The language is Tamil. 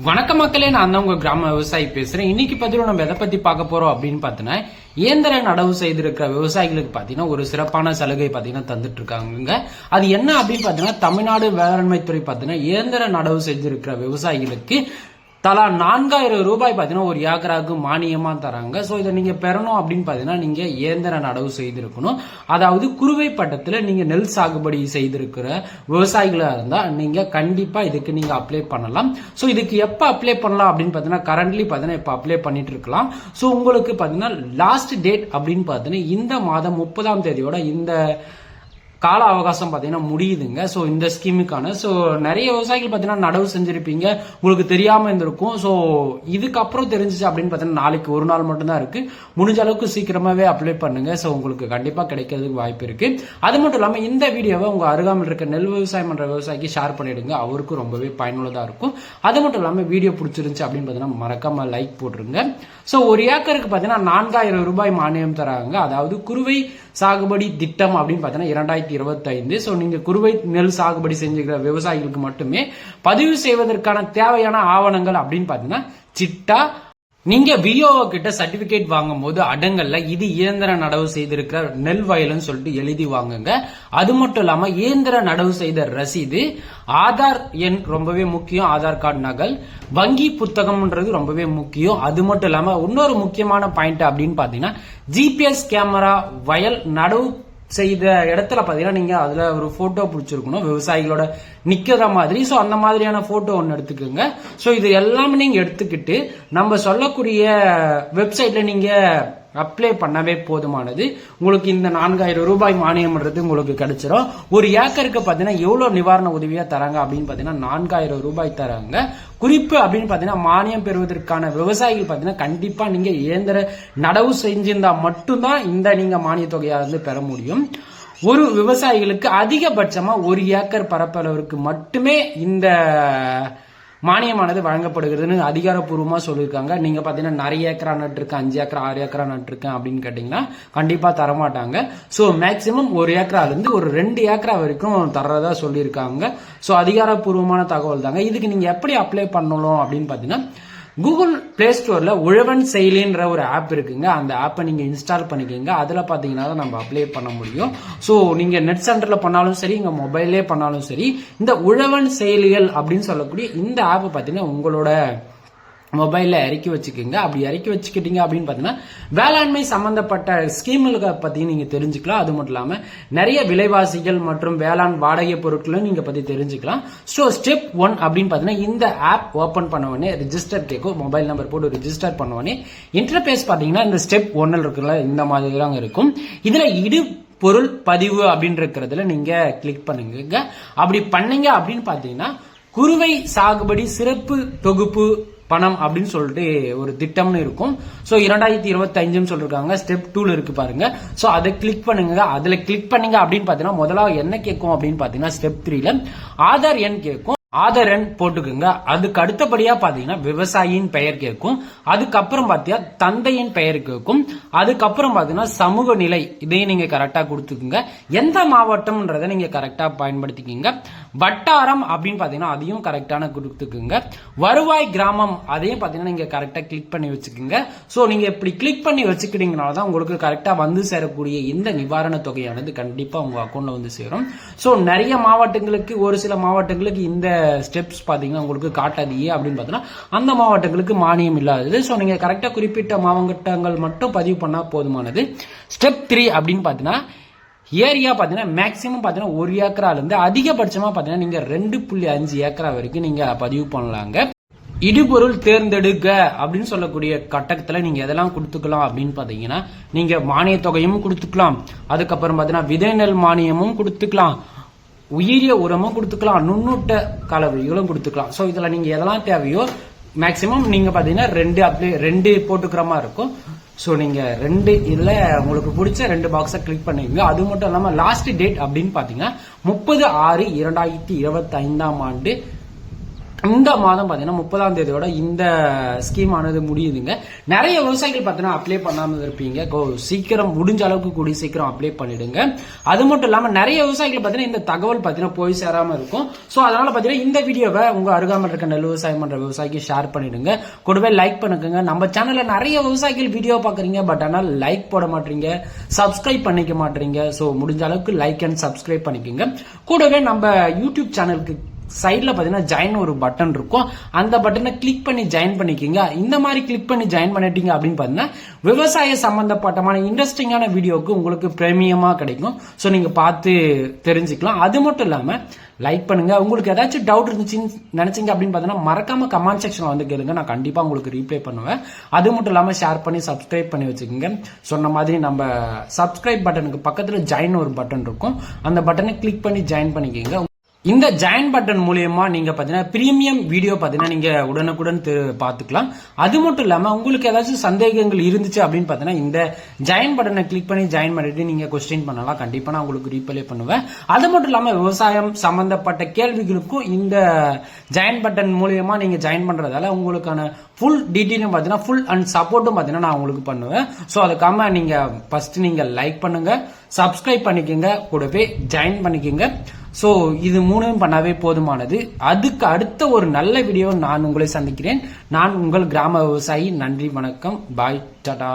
வணக்க மக்களே நான் தான் உங்க கிராம விவசாயி பேசுறேன். இன்னைக்கு பதிவு நம்ம எதை பத்தி பார்க்க போறோம் அப்படின்னு பார்த்தீங்கன்னா இயந்திர நடவு செய்திருக்கிற விவசாயிகளுக்கு பாத்தீங்கன்னா ஒரு சிறப்பான சலுகை பாத்தீங்கன்னா தந்துட்டு இருக்காங்க அது என்ன அப்படின்னு பாத்தீங்கன்னா தமிழ்நாடு வேளாண்மை துறை பாத்தீங்கன்னா இயந்திர நடவு செய்திருக்கிற விவசாயிகளுக்கு தலா நான்காயிரம் ரூபாய் பார்த்தீங்கன்னா ஒரு ஏக்கராவுக்கு மானியமாக தராங்க. ஸோ இதை நீங்கள் பெறணும் அப்படின்னு பார்த்தீங்கன்னா நீங்கள் இயந்திர நடவு செய்திருக்கணும். அதாவது குறுவை பட்டத்தில் நீங்கள் நெல் சாகுபடி செய்திருக்கிற விவசாயிகளாக இருந்தால் நீங்கள் கண்டிப்பாக இதுக்கு நீங்கள் அப்ளை பண்ணலாம். ஸோ இதுக்கு எப்போ அப்ளை பண்ணலாம் அப்படின்னு பார்த்தீங்கன்னா கரண்ட்லி பார்த்தீங்கன்னா இப்போ அப்ளை பண்ணிட்டு இருக்கலாம். ஸோ உங்களுக்கு பார்த்தீங்கன்னா லாஸ்ட் டேட் அப்படின்னு பார்த்தீங்கன்னா இந்த மாதம் முப்பதாம் தேதியோட இந்த கால அவகாசம் பார்த்தீங்கன்னா முடியுதுங்க. ஸோ இந்த ஸ்கீமுக்கான ஸோ நிறைய விவசாயிகள் பார்த்தீங்கன்னா நடவு செஞ்சிருப்பீங்க. உங்களுக்கு தெரியாமல் இருந்திருக்கும். ஸோ இதுக்கப்புறம் தெரிஞ்சிச்சு அப்படின்னு பார்த்தீங்கன்னா நாளைக்கு ஒரு நாள் மட்டும்தான் இருக்கு. முடிஞ்ச அளவுக்கு சீக்கிரமாகவே அப்ளை பண்ணுங்க. ஸோ உங்களுக்கு கண்டிப்பாக கிடைக்கிறதுக்கு வாய்ப்பு இருக்கு. அது மட்டும் இல்லாமல் இந்த வீடியோவை உங்கள் அருகாமல் இருக்க நெல் விவசாயம் பண்ற விவசாயிக்கு ஷேர் பண்ணிடுங்க. அவருக்கும் ரொம்பவே பயனுள்ளதாக இருக்கும். அது மட்டும் இல்லாமல் வீடியோ பிடிச்சிருந்துச்சு அப்படின்னு பார்த்தீங்கன்னா மறக்காம லைக் போட்டுருங்க. ஸோ ஒரு ஏக்கருக்கு பார்த்தீங்கன்னா நான்காயிரம் ரூபாய் மானியம் தராங்க. அதாவது குறுவை சாகுபடி திட்டம் அப்படின்னு பார்த்தீங்கன்னா இரண்டாயிரத்தி இருபத்தைந்து. ஸோ நீங்கள் குறுவை நெல் சாகுபடி செஞ்சுக்கிற விவசாயிகளுக்கு மட்டுமே பதிவு செய்வதற்கான தேவையான ஆவணங்கள் அப்படின்னு பார்த்தீங்கன்னா சிட்டா நீங்க விஓ கிட்ட சர்டிபிகேட் வாங்கும் போது அடங்கல்ல இது இயந்திர நடவு செய்திருக்கிற நெல் வயல்னு சொல்லிட்டு எழுதி வாங்குங்க. அது மட்டும் இல்லாம இயந்திர நடவு செய்த ரசீது ஆதார் எண் ரொம்பவே முக்கியம் ஆதார் கார்டு நகல் வங்கி புத்தகம்ன்றது ரொம்பவே முக்கியம். அது மட்டும் இல்லாம இன்னொரு முக்கியமான பாயிண்ட் அப்படின்னு பாத்தீங்கன்னா ஜிபிஎஸ் கேமரா வயல் நடவு செய்த இடத்துல பார்த்தீங்கன்னா நீங்கள் அதில் ஒரு ஃபோட்டோ பிடிச்சிருக்கணும். விவசாயிகளோட நிற்கிற மாதிரி. ஸோ அந்த மாதிரியான ஃபோட்டோ ஒன்று எடுத்துக்கோங்க. ஸோ இது எல்லாமே நீங்கள் எடுத்துக்கிட்டு நம்ம சொல்லக்கூடிய வெப்சைட்டில் நீங்கள் அப்ளை பண்ணவே போதுமானது. உங்களுக்கு இந்த நான்காயிரம் ரூபாய் மானியம்ன்றது உங்களுக்கு கிடைச்சிடும் ஒரு ஏக்கருக்கு பார்த்தீங்கன்னா எவ்வளவு நிவாரண உதவியா தராங்க அப்படின்னு பார்த்தீங்கன்னா நான்காயிரம் ரூபாய் தராங்க. குறிப்பு அப்படின்னு பார்த்தீங்கன்னா மானியம் பெறுவதற்கான விவசாயிகள் பார்த்தீங்கன்னா கண்டிப்பா நீங்க இயந்திர நடவு செஞ்சிருந்தா மட்டும்தான் இந்த நீங்க மானிய தொகையா வந்து பெற முடியும். ஒரு விவசாயிகளுக்கு அதிகபட்சமா ஒரு ஏக்கர் பரப்பளவிற்கு மட்டுமே இந்த மானியமானது வழங்கப்படுகிறதுன்னு அதிகாரப்பூர்வமாக சொல்லியிருக்காங்க. நீங்கள் பார்த்தீங்கன்னா நிறைய ஏக்கரா நட்டுருக்கேன் அஞ்சு ஏக்கரா ஆறு ஏக்கரா நட்டுருக்கேன் அப்படின்னு கேட்டிங்கன்னா கண்டிப்பாக தரமாட்டாங்க. ஸோ மேக்சிமம் ஒரு ஏக்கராலேருந்து ஒரு ரெண்டு ஏக்கரா வரைக்கும் தர்றதா சொல்லியிருக்காங்க. ஸோ அதிகாரப்பூர்வமான தகவல் தாங்க இதுக்கு நீங்கள் எப்படி அப்ளை பண்ணணும் அப்படின்னு பார்த்தீங்கன்னா கூகுள் பிளே ஸ்டோரில் உழவன் செயலின்ற ஒரு ஆப் இருக்குங்க. அந்த ஆப்பை நீங்கள் இன்ஸ்டால் பண்ணிக்கோங்க. அதில் பார்த்தீங்கன்னா தான் நம்ம அப்ளை பண்ண முடியும். ஸோ நீங்கள் நெட் சென்டரில் பண்ணாலும் சரி இங்கே மொபைல்லே பண்ணாலும் சரி இந்த உழவன் செயலிகள் அப்படின்னு சொல்லக்கூடிய இந்த ஆப் பார்த்தீங்கன்னா உங்களோட மொபைலில் இறக்கி வச்சுக்கோங்க. அப்படி இறக்கி வச்சுக்கிட்டீங்க அப்படின்னு பார்த்தீங்கன்னா வேளாண்மை சம்பந்தப்பட்ட ஸ்கீம்களை பற்றி நீங்கள் தெரிஞ்சுக்கலாம். அது மட்டும் இல்லாமல் நிறைய விலைவாசிகள் மற்றும் வேளாண் வாடகை பொருட்களும் நீங்கள் பற்றி தெரிஞ்சுக்கலாம். ஸோ ஸ்டெப் ஒன் அப்படின்னு பார்த்தீங்கன்னா இந்த ஆப் ஓப்பன் பண்ண உடனே ரிஜிஸ்டர் கேட்கும் மொபைல் நம்பர் போட்டு ரிஜிஸ்டர் பண்ண உடனே இன்டர்பேஸ் பார்த்தீங்கன்னா இந்த ஸ்டெப் ஒன்னில் இருக்குல்ல இந்த மாதிரி தான் இருக்கும். இதில் இடு பொருள் பதிவு அப்படின்னு இருக்கிறதுல நீங்க கிளிக் பண்ணுங்க. அப்படி பண்ணீங்க அப்படின்னு பார்த்தீங்கன்னா குறுவை சாகுபடி சிறப்பு தொகுப்பு பணம் அப்படின்னு சொல்லிட்டு ஒரு திட்டம்னு இருக்கும். ஸோ இரண்டாயிரத்தி இருபத்தி அஞ்சுன்னு சொல்லிருக்காங்க ஸ்டெப் டூல இருக்கு பாருங்க. ஸோ அதை கிளிக் பண்ணுங்க. அதுல கிளிக் பண்ணீங்க அப்படின்னு பாத்தீங்கன்னா முதலாவது என்ன கேட்கும் அப்படின்னு பாத்தீங்கன்னா ஸ்டெப் த்ரீல ஆதார் எண் கேட்கும். ஆதரன் போட்டுக்குங்க. அதுக்கு அடுத்தபடியா பாத்தீங்கன்னா விவசாயியின் பெயர் கேட்கும். அதுக்கப்புறம் பாத்தியா தந்தையின் பெயர் கேட்கும். அதுக்கப்புறம் பாத்தீங்கன்னா சமூக நிலை இதையும் நீங்க கரெக்டா கொடுத்துக்குங்க. எந்த மாவட்டம்ன்றதை நீங்க கரெக்டா பயன்படுத்திக்கிங்க. வட்டாரம் அப்படின்னு பாத்தீங்கன்னா அதையும் கரெக்டான கொடுத்துக்குங்க. வருவாய் கிராமம் அதையும் பாத்தீங்கன்னா நீங்க கரெக்டா கிளிக் பண்ணி வச்சுக்கோங்க. சோ நீங்க இப்படி கிளிக் பண்ணி வச்சுக்கிட்டீங்கனால தான் உங்களுக்கு கரெக்டா வந்து சேரக்கூடிய இந்த நிவாரண தொகையானது கண்டிப்பா உங்க அக்கௌண்ட்ல வந்து சேரும். சோ நிறைய மாவட்டங்களுக்கு ஒரு சில மாவட்டங்களுக்கு இந்த ஸ்டெப்ஸ் பாத்தீங்கன்னா உங்களுக்கு காட்டாது. அப்படின்னு பார்த்தீங்கன்னா அந்த மாவட்டங்களுக்கு மானியம் இல்லாதது. ஸோ நீங்க கரெக்டாக குறிப்பிட்ட மாவட்டங்கள் மட்டும் பதிவு பண்ணா போதுமானது. ஸ்டெப் த்ரீ அப்படின்னு பார்த்தீங்கன்னா ஏரியா பார்த்தீங்கன்னா மேக்ஸிமம் பார்த்தீங்கன்னா ஒரு ஏக்கரால இருந்து அதிகபட்சமாக பார்த்தீங்கன்னா நீங்கள் ரெண்டு புள்ளி அஞ்சு ஏக்கரா வரைக்கும் நீங்கள் பதிவு பண்ணலாங்க. இடுபொருள் தேர்ந்தெடுக்க அப்படின்னு சொல்லக்கூடிய கட்டத்தில் நீங்கள் எதெல்லாம் கொடுத்துக்கலாம் அப்படின்னு பார்த்தீங்கன்னா நீங்கள் மானிய தொகையும் கொடுத்துக்கலாம். அதுக்கப்புறம் பார்த்தீங்கன்னா விதை நெல் மானியமும் கொடுத்துக்கலாம். உயிரிய உரமும் கொடுத்துக்கலாம் நுண்ணூட்ட கலவைகளும் கொடுத்துக்கலாம். ஸோ இதில் நீங்கள் எதெல்லாம் தேவையோ மேக்ஸிமம் நீங்கள் பார்த்தீங்கன்னா ரெண்டு அப்ளை ரெண்டு போட்டுக்கிற மாதிரி இருக்கும். ஸோ நீங்கள் ரெண்டு இதில் உங்களுக்கு பிடிச்ச ரெண்டு பாக்ஸை கிளிக் பண்ணுவீங்க. அது மட்டும் இல்லாமல் லாஸ்ட் டேட் அப்படின்னு பார்த்தீங்கன்னா முப்பது ஆறு இரண்டாயிரத்தி இருபத்தி ஐந்தாம் ஆண்டு இந்த மாதம் பார்த்தீங்கன்னா முப்பதாம் தேதியோட இந்த ஸ்கீம் ஆனது முடியுதுங்க. நிறைய விவசாயிகள் பார்த்தீங்கன்னா அப்ளை பண்ணாமல் இருப்பீங்க. சீக்கிரம் முடிஞ்ச அளவுக்கு கூடிய சீக்கிரம் அப்ளை பண்ணிடுங்க. அது மட்டும் இல்லாமல் நிறைய விவசாயிகள் பார்த்தீங்கன்னா இந்த தகவல் பார்த்தீங்கன்னா போய் சேராமல் இருக்கும். ஸோ அதனால பார்த்தீங்கன்னா இந்த வீடியோவை உங்கள் அருகாமல் இருக்க நெல் விவசாயம் பண்ணுற விவசாயிக்கு ஷேர் பண்ணிடுங்க. கூடவே லைக் பண்ணுங்க நம்ம சேனலில் நிறைய விவசாயிகள் வீடியோ பார்க்குறீங்க. பட் ஆனால் லைக் போட மாட்டீங்க. சப்ஸ்கிரைப் பண்ணிக்க மாட்டீங்க. ஸோ முடிஞ்ச அளவுக்கு லைக் அண்ட் சப்ஸ்கிரைப் பண்ணிக்கோங்க. கூடவே நம்ம யூடியூப் சேனலுக்கு சைடில் பார்த்தீங்கன்னா ஜாயின் ஒரு பட்டன் இருக்கும். அந்த பட்டனை கிளிக் பண்ணி ஜாயின் பண்ணிக்கிங்க. இந்த மாதிரி கிளிக் பண்ணி ஜாயின் பண்ணிட்டீங்க அப்படின்னு பார்த்தீங்கன்னா விவசாய சம்பந்தப்பட்டமான இன்ட்ரெஸ்டிங்கான வீடியோவுக்கு உங்களுக்கு பிரீமியமாக கிடைக்கும். ஸோ நீங்கள் பார்த்து தெரிஞ்சுக்கலாம். அது மட்டும் இல்லாமல் லைக் பண்ணுங்க. உங்களுக்கு ஏதாச்சும் டவுட் இருந்துச்சுன்னு நினைச்சிங்க அப்படின்னு பார்த்தீங்கன்னா மறக்காம கமெண்ட் செக்ஷனில் வந்து கேளுங்க. நான் கண்டிப்பாக உங்களுக்கு ரீப்ளை பண்ணுவேன். அது மட்டும் இல்லாமல் ஷேர் பண்ணி சப்ஸ்கிரைப் பண்ணி வச்சுக்கோங்க. சொன்ன மாதிரி நம்ம சப்ஸ்கிரைப் பட்டனுக்கு பக்கத்தில் ஜாயின் ஒரு பட்டன் இருக்கும். அந்த பட்டனை கிளிக் பண்ணி ஜாயின் பண்ணிக்கோங்க. இந்த ஜாயின் பட்டன் மூலியமா நீங்க பாத்தீங்கன்னா பிரீமியம் வீடியோ பாத்தீங்கன்னா நீங்க உடனுக்குடன் தெ- பார்த்துக்கலாம் அது மட்டும் இல்லாம உங்களுக்கு ஏதாச்சும் சந்தேகங்கள் இருந்துச்சு அப்படின்னு பாத்தீங்கன்னா இந்த ஜாயின் பட்டனை கிளிக் பண்ணி ஜாயின் பண்ணிட்டு நீங்க கொஸ்டின் பண்ணலாம். கண்டிப்பா நான் உங்களுக்கு ரீப்ளே பண்ணுவேன். அது மட்டும் இல்லாம விவசாயம் சம்பந்தப்பட்ட கேள்விகளுக்கும் இந்த ஜாயின் பட்டன் மூலியமா நீங்க ஜாயின் பண்றதால உங்களுக்கான ஃபுல் டீட்டெயிலும் பாத்தீங்கன்னா ஃபுல் அண்ட் சப்போர்ட்டும் பாத்தீங்கன்னா நான் உங்களுக்கு பண்ணுவேன். ஸோ அதுக்காம நீங்க ஃபர்ஸ்ட் நீங்க லைக் பண்ணுங்க. சப்ஸ்கிரைப் பண்ணிக்கோங்க. கூடவே ஜாயின் பண்ணிக்கோங்க. ஸோ இது மூணும் பண்ணாவே போதுமானது. அதுக்கு அடுத்த ஒரு நல்ல வீடியோ நான் உங்களை சந்திக்கிறேன். நான் உங்கள் கிராம விவசாயி. நன்றி வணக்கம். பாய் டடா